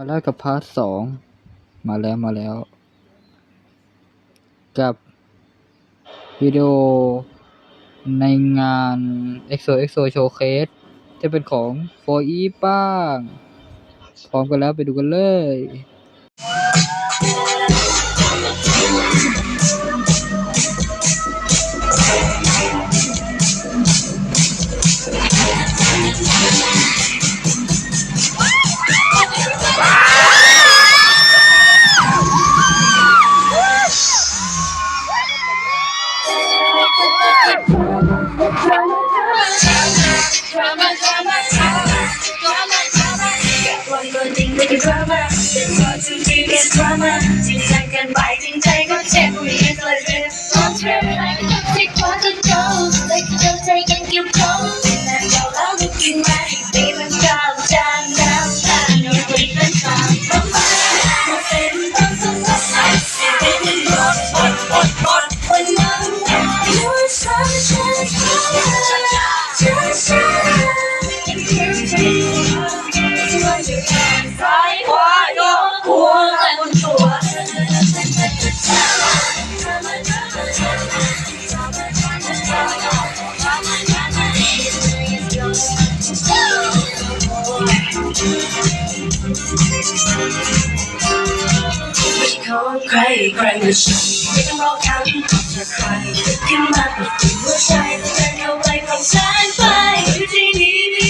มาแล้วกับพาร์ทสองมาแล้วมาแล้ว กับวิดีโอในงาน EXO EXO Showcase จะเป็นของ 4E บ้าง พร้อมกันแล้วไปดูกันเลย ใครใครก็ชมไม่ต้องรอคำจากใครขึ้นมาเปิดหัวใจเดินเข้าไปของแสงไฟอยู่ที่นี่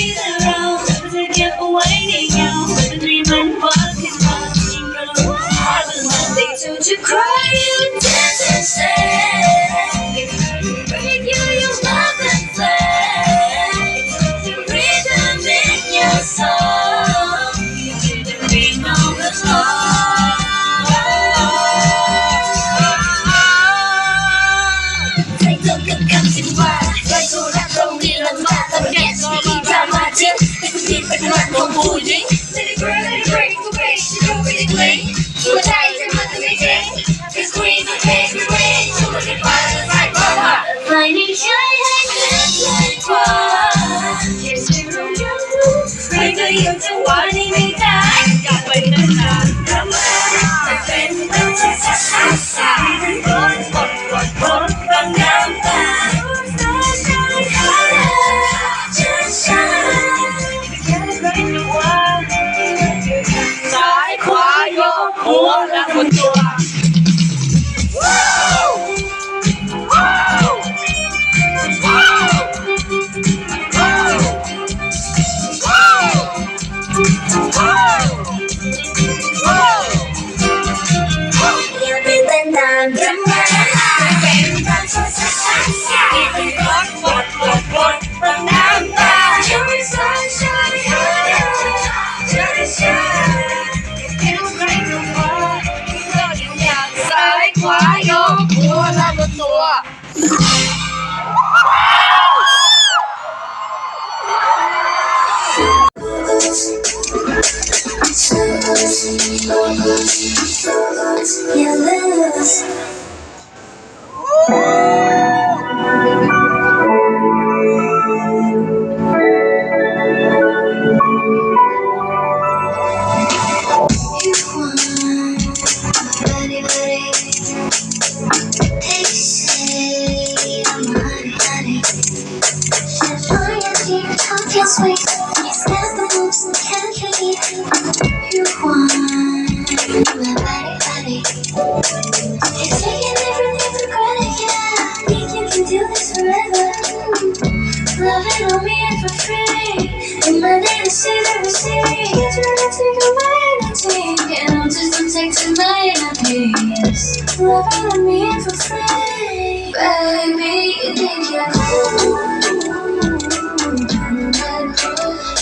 baby. You think you're cool,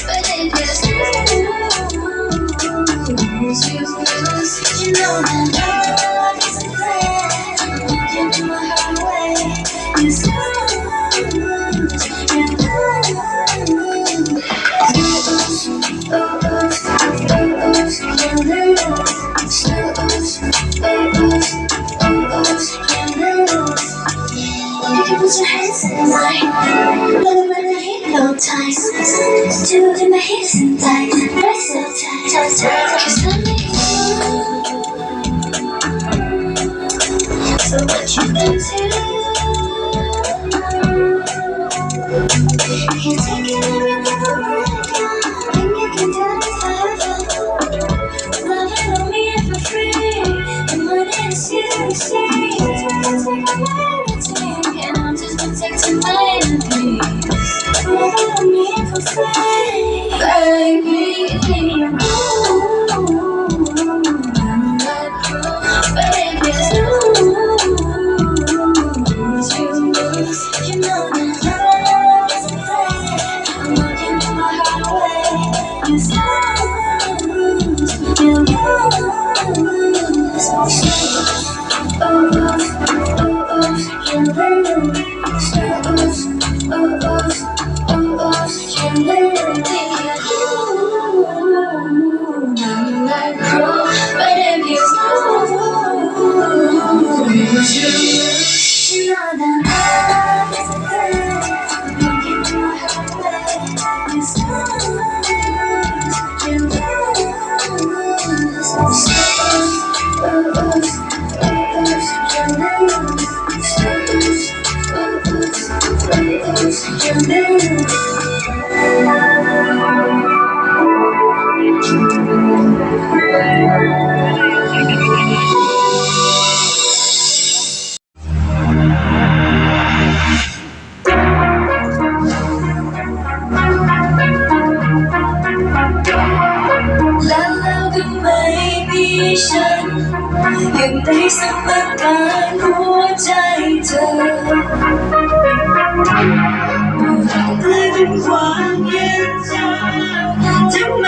but it is You know that love is a plan. You do my heart way. You stop. Put your hands in mine. Hypnotize. Do it in my hips and tight. Press tight, tight, tight. Just let me So what you been to? You take it ฉันยังได้สัมผัสการหัวใจเธอมันกลายเป็นความเย็นชาทำไม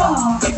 บ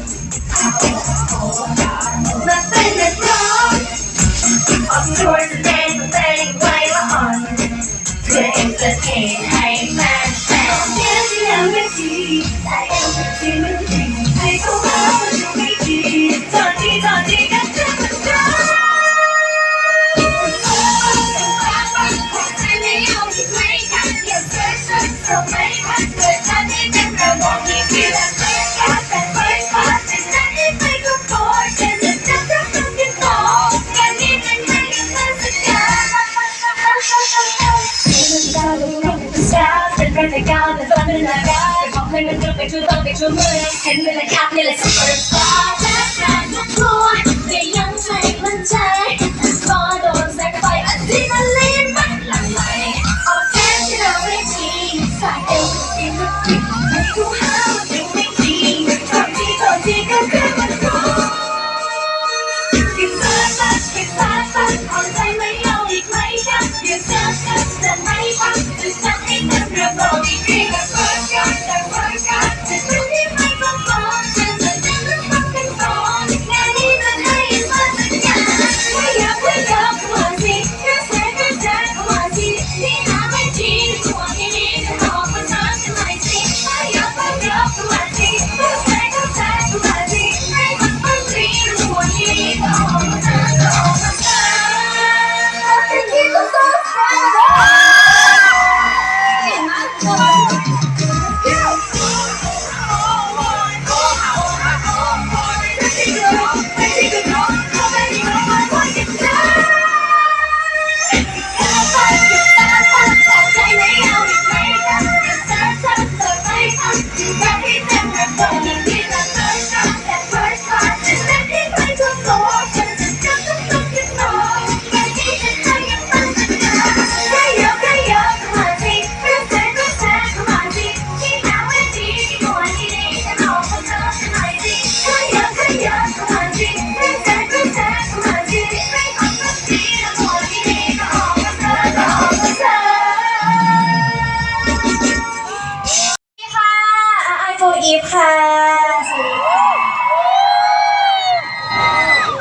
ค่ะ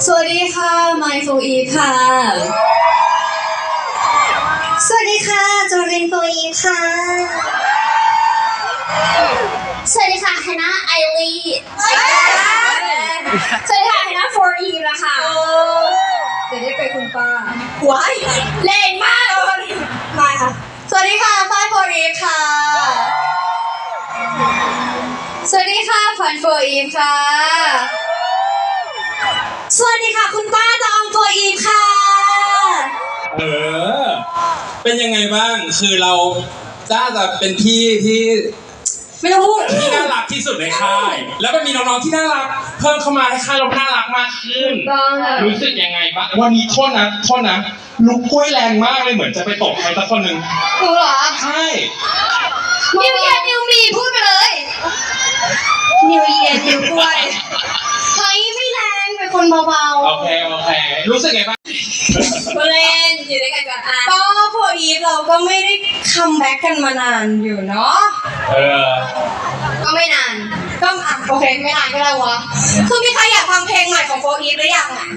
สวัสดีค่ะไมโฟอีค่ะ สวัสดีค่ะจูรินโฟอีฟค่ะ สวัสดีค่ะคณะไอรีสวัสดีค่ะคณะโฟอีฟนะคะเดี๋ยวได้ไปคุณป้าว้ายเล่นมาก มาค่ะ สวัสดีค่ะฝ้ายโฟอีฟค่ะ โฟอีฟค่ะ สวัสดีค่ะ คุณป้าตองโฟอีฟค่ะ เออ เป็นยังไงบ้าง คือเราจ้าจะเป็นพี่ที่ไม่ต้องพูด ที่น่ารักที่สุดในค่าย แล้วก็มีน้องๆที่น่ารัก เพิ่มเข้ามาให้ค่ายเราน่ารักมากขึ้น ต้องค่ะ รู้สึกยังไงบ้าง วันนี้โทษนะโทษนะ ลุกกล้วยแรงมากเลยเหมือนจะไปตบใครสักคนหนึ่ง หนูเหรอ ใช่นิวเยียนิวมีพูดไปเลย นิวเยียนิวด้วยเฮ้ยไม่แรงเป็นคนเบาโอเคโอเค รู้สึกไงบ้างๆเล่นอยู่ด้วยกันก่อนอะก็โฟอีฟเราก็ไม่ได้คัมแบ็กกันมานานอยู่เนาะ เออก็ไม่นาน ก็อะโอเคไม่นานก็ได้วะ คือมีใครอยากฟังเพลงใหม่ของโฟอีฟหรือยังอะ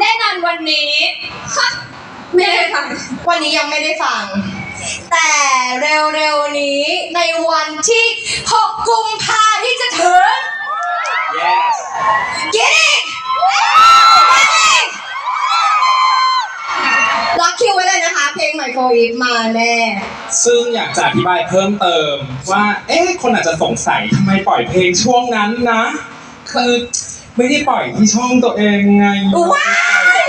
แน่นอนวันนี้ฮะไม่ได้ฟัง วันนี้ยังไม่ได้ฟัง แต่เร็วๆนี้ในวันที่ 6 กุมภาที่จะถึง yes กินอีกล็อกคิวไว้เลยนะคะ เพลงใหม่โฟอีฟมาแน่ ซึ่งอยากจะอธิบายเพิ่มเติมว่า เอ๊ะ คนอาจจะสงสัยทำไมปล่อยเพลงช่วงนั้นนะ คือไม่ได้ปล่อยที่ช่องตัวเองไงว้าย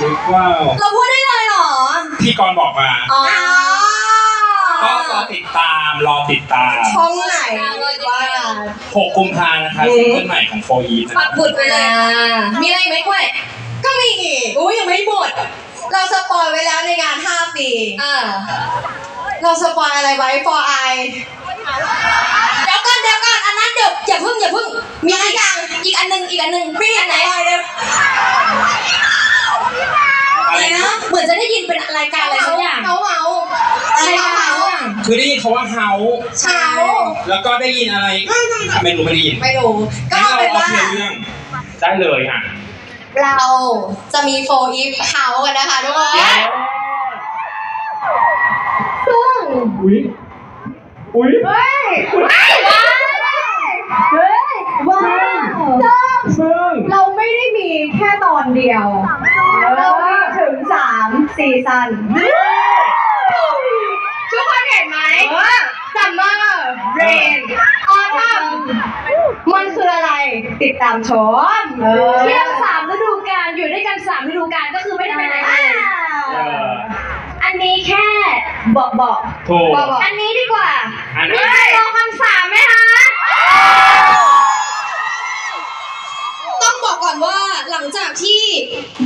หรือเปล่าเราพูดได้เลยเหรอ พี่กรณ์บอกมา อ๋อก็รอติดตาม รอติดตาม ช่องไหนว่า6 กุมภานะครับอืมซิงเกิลใหม่ของโฟอีนะคปัรักบ บุดไปเลย มีอะไรไหมกล้วยก็มีอีกอุ้ยยังไม่หมด เราสปอยไว้แล้วในงาน 5 ปี อ่าเราสปอยอะไรไว้ for I เดี๋ยวก่อนเดี๋ยวก่อนอันนั้นเดี๋ยวอย่าเพิ่งอย่าเพิ่ง มีอีกอย่างอีกอันหนึงอีกอันหนึงมีอันไหนอะไรนะ เหมือนจะได้ยินเป็นรายการอะไรสักอย่างเมาเมาอะไรเมา คือได้ยินเขาว่าเฮาเช้า แล้วก็ได้ยินอะไร ไม่รู้ไม่ได้ยินไม่รู้ ก็งั้นเราเป็นเอาว่า ทีละเรื่องได้เลยอะเราจะมีโฟอีฟเฮากันนะคะทุกคนซึ่งอุ้ยอุ้ยเฮ้ยเฮ้ยว้าวซึ่งซึ่งเราไม่ได้มีแค่ตอนเดียว เรามีถึงสามซีซั่นทุกคนเห็นไหมซัมเมอร์เรนออทัมมันคืออะไร ติ ดตามชมเที่ยวสามฤดูกาลอยู่ด้วยกันสามฤดูกาลก็คือไม่ได้ไปไหนอ่าเอออันนี้แค่บอกบอกถูก บอกบอกอันนี้ดีกว่าอันมีนั้นใครรอคำสามไหมคะต้องบอกก่อนว่าหลังจากที่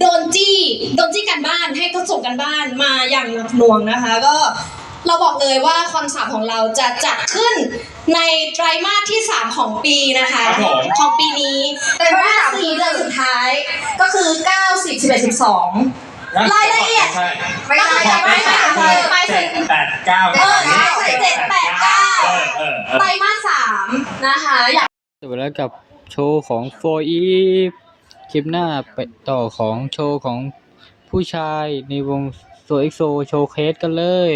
โดนจี้โดนจี้กันบ้านให้เขาส่งกันบ้านมาอย่างหนักหน่วงนะคะ ก็ เราบอกเลยว่าคอนเสิร์ตของเราจะจัดขึ้นในไตรมาสที่ 3 ของปีนะคะ ครับผม ของปีนี้ไตรมาสสามสี่เดือนสุดท้ายก็คือ 9 10 11 12 รายละเอียด ใช่ไม่ใช่ก็ไม่คือใช่ไม่ไม่ใช่ใช่ เจ็ดแปดเก้าเออใช่ใช่เจ็ดแปดเก้าเออเออเออ ไตรมาสสามนะคะอยาก จบไปแล้วกับโชว์ของโฟอีฟคลิปหน้าไปต่อของโชว์ของผู้ชายในวงโซเอ็กโซโชว์เคสกันเลย